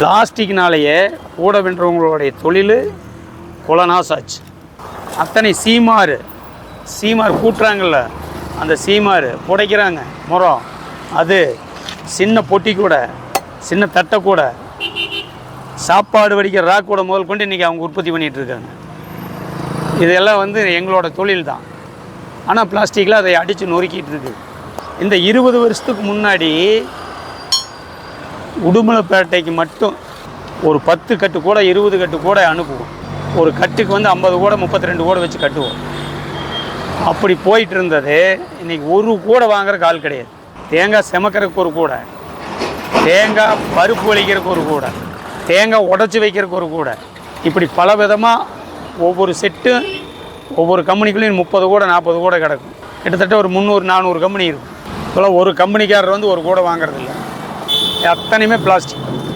பிளாஸ்டிக்னாலேயே கூட வென்றவங்களுடைய தொழில் குலநாசாச்சு அத்தனை சீமாறு சீமார் கூட்டுறாங்கல்ல அந்த சீமாறு புடைக்கிறாங்க முறம் அது சின்ன பொட்டி கூட சின்ன தட்டை கூட சாப்பாடு வடிக்கிற ராக் கூட முதல் கொண்டு இன்றைக்கி அவங்க உற்பத்தி பண்ணிகிட்டு இருக்காங்க இதெல்லாம் வந்து எங்களோட தொழில் தான். ஆனால் பிளாஸ்டிக்கில் அதை அடித்து நொறுக்கிட்டு இருக்குது இந்த இருபது வருஷத்துக்கு முன்னாடி உடுமலைப்பேட்டைக்கு மட்டும் ஒரு பத்து கட்டு கூட இருபது கட்டு கூட அனுப்புவோம். ஒரு கட்டுக்கு வந்து ஐம்பது கூட முப்பத்தி ரெண்டு கூட வச்சு கட்டுவோம். அப்படி போயிட்டு இருந்தது. இன்றைக்கி ஒரு கூட வாங்குற ஆள் கிடையாது. தேங்காய் செமக்கிறதுக்கு ஒரு கூடை. தேங்காய் பருப்பு வலிக்கிறதுக்கு ஒரு கூடை. தேங்காய் உடச்சி வைக்கிறதுக்கு ஒரு கூடை. இப்படி பல விதமாக ஒவ்வொரு செட்டு ஒவ்வொரு கம்பெனிக்குள்ளேயும் முப்பது கூட நாற்பது கூட கிடக்கும். கிட்டத்தட்ட ஒரு முந்நூறு நானூறு கம்பெனி இருக்கும். இப்போலாம் ஒரு கம்பெனிக்காரர் வந்து ஒரு கூட வாங்குறதில்ல. அத்தனையுமே பிளாஸ்டிக்